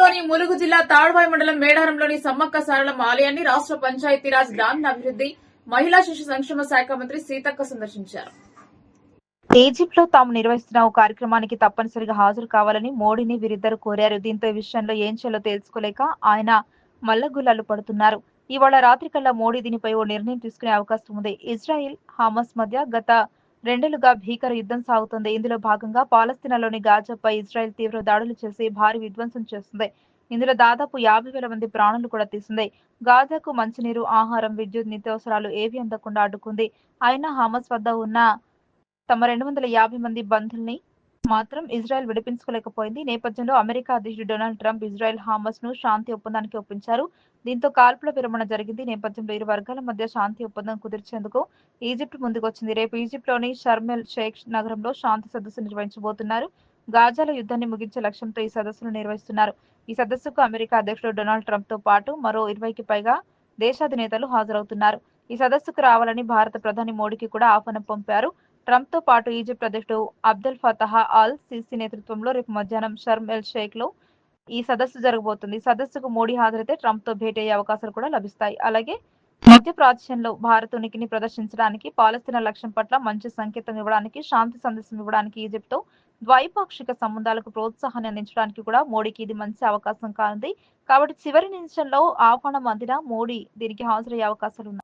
రాష్ట్రంలోని ములుగు జిల్లా తాడువాయి మండలం మేడారంలోని సమ్మక్క సారళం ఆలయాన్ని రాష్ట్ర పంచాయతీరాజ్ గ్రామీణాభివృద్ది మహిళా శిశు సంక్షేమ శాఖ మంత్రి సీతక్క సందర్శించారు. ఈజిప్ట్లో తాము నిర్వహిస్తున్న ఓ కార్యక్రమానికి తప్పనిసరిగా హాజరు కావాలని మోడీని వీరిద్దరు కోరారు. దీంతో ఈ విషయంలో ఏం చేయాలో తెలుసుకోలేక ఆయన మల్లగుల్లాలు పడుతున్నారు. ఇవాళ రాత్రి కల్లా మోడీ దీనిపై ఓ నిర్ణయం తీసుకునే అవకాశం ఉంది. ఇజ్రాయిల్ హామస్ మధ్య గత రెండేళ్ళుగా భీకర యుద్ధం సాగుతుంది. ఇందులో భాగంగా పాలస్తీనాలోని గాజాపై ఇజ్రాయెల్ తీవ్ర దాడులు చేసి భారీ విధ్వంసం చేస్తుంది. ఇందులో దాదాపు యాభై వేల మంది ప్రాణులు కూడా తీసింది. గాజాకు మంచినీరు ఆహారం విద్యుత్ నిత్యావసరాలు ఏవి అందకుండా అడ్డుకుంది. అయినా హామస్ వద్ద ఉన్న తమ రెండు వందల యాభై మంది బంధుల్ని మాత్రం ఇజ్రాయెల్ విడిపించుకోలేకపోయింది. నేపథ్యంలో అమెరికా అధ్యక్షుడు డొనాల్డ్ ట్రంప్ ఇజ్రాయెల్ హామస్ను శాంతి ఒప్పందానికి ఒప్పించారు. దీంతో కాల్పుల విరమణ జరిగింది. నేపథ్యంలో ఇరు వర్గాల మధ్య శాంతి ఒప్పందం కుదిర్చేందుకు ఈజిప్ట్ ముందుకొచ్చింది. రేపు ఈజిప్ట్లోని షర్మెల్ షేక్ నగరంలో శాంతి సదస్సు నిర్వహించబోతున్నారు. గాజాల యుద్ధాన్ని ముగించే లక్ష్యంతో ఈ సదస్సును నిర్వహిస్తున్నారు. ఈ సదస్సుకు అమెరికా అధ్యక్షుడు డొనాల్డ్ ట్రంప్తో పాటు మరో ఇరవైకి పైగా దేశాధినేతలు హాజరవుతున్నారు. ఈ సదస్సుకు రావాలని భారత ప్రధాని మోడీకి కూడా ఆహ్వానం పంపారు. ట్రంప్తో పాటు ఈజిప్ట్ అధ్యక్షుడు అబ్దెల్ ఫతహా అల్ సిసి నేతృత్వంలో రేపు మధ్యాహ్నం షర్మ్ ఎల్ షేక్లో ఈ సదస్సు జరగబోతుంది. సదస్సుకు మోడీ హాజరైతే ట్రంప్తో భేటీ అయ్యే అవకాశాలు కూడా లభిస్తాయి. అలాగే మధ్య ప్రాచ్యంలో భారత్ ఉనికిని ప్రదర్శించడానికి పాలస్తీనా లక్ష్యం పట్ల మంచి సంకేతం ఇవ్వడానికి శాంతి సందేశం ఇవ్వడానికి ఈజిప్ట్తో ద్వైపాక్షిక సంబంధాలకు ప్రోత్సాహాన్ని అందించడానికి కూడా మోడీకి ఇది మంచి అవకాశం కానుంది. కాబట్టి చివరి నిమిషంలో ఆహ్వానం అందిన మోడీ దీనికి హాజరయ్యే అవకాశాలు ఉన్నాయి.